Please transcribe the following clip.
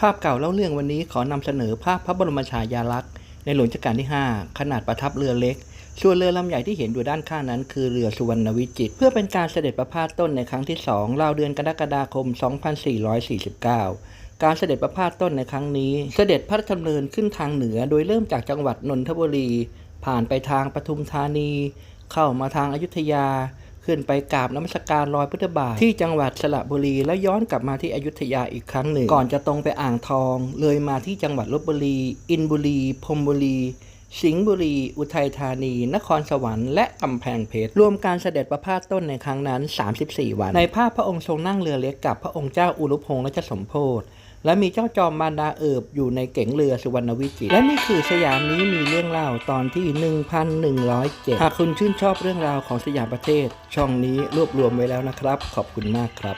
ภาพเก่าเล่าเรื่องวันนี้ขอนำเสนอภาพพระบรมฉายาลักษณ์ในหลวงรัชกาลที่ 5 ขนาดประทับเรือเล็ก ส่วนเรือลำใหญ่ที่เห็นอยู่ด้านข้างนั้น คือเรือสุวรรณวิจิต เพื่อเป็นการเสด็จประพาสต้นในครั้งที่2ราวเดือนกรกฎาคม 2449 การเสด็จประพาสต้นในครั้งนี้ เสด็จพระราชดำเนินขึ้นทางเหนือ โดยเริ่มจากจังหวัดนนทบุรี ผ่านไปทางปทุมธานี เข้ามาทางอายุทยา ขึ้นไปกราบน้ำมศการรอยพุทธบาทที่จังหวัดสระบุรีแล้วย้อนกลับมาที่อยุธยาอีกครั้งหนึ่ง ก่อนจะตรงไปอ่างทอง เลยมาที่จังหวัดลบบุรี อินบุรีพรมบุรีสิงห์บุรี อุทัยธานี นครสวรรค์ และกำแพงเพชร รวมการเสด็จประพาสต้นในครั้งนั้น 34 วัน ในภาพพระองค์ทรงนั่งเรือเล็กกับพระองค์เจ้าอุรุพงษ์รัชสมโพธิ และมีเจ้าจอมบานดาเอิบอยู่ในเก๋งเรือสุวรรณวิจิตรและนี่คือสยามนี้มีเรื่องเล่าตอนที่ 1107 หากคุณชื่นชอบเรื่องราวของสยามประเทศ ช่องนี้รวบรวมไว้แล้วนะครับ ขอบคุณมากครับ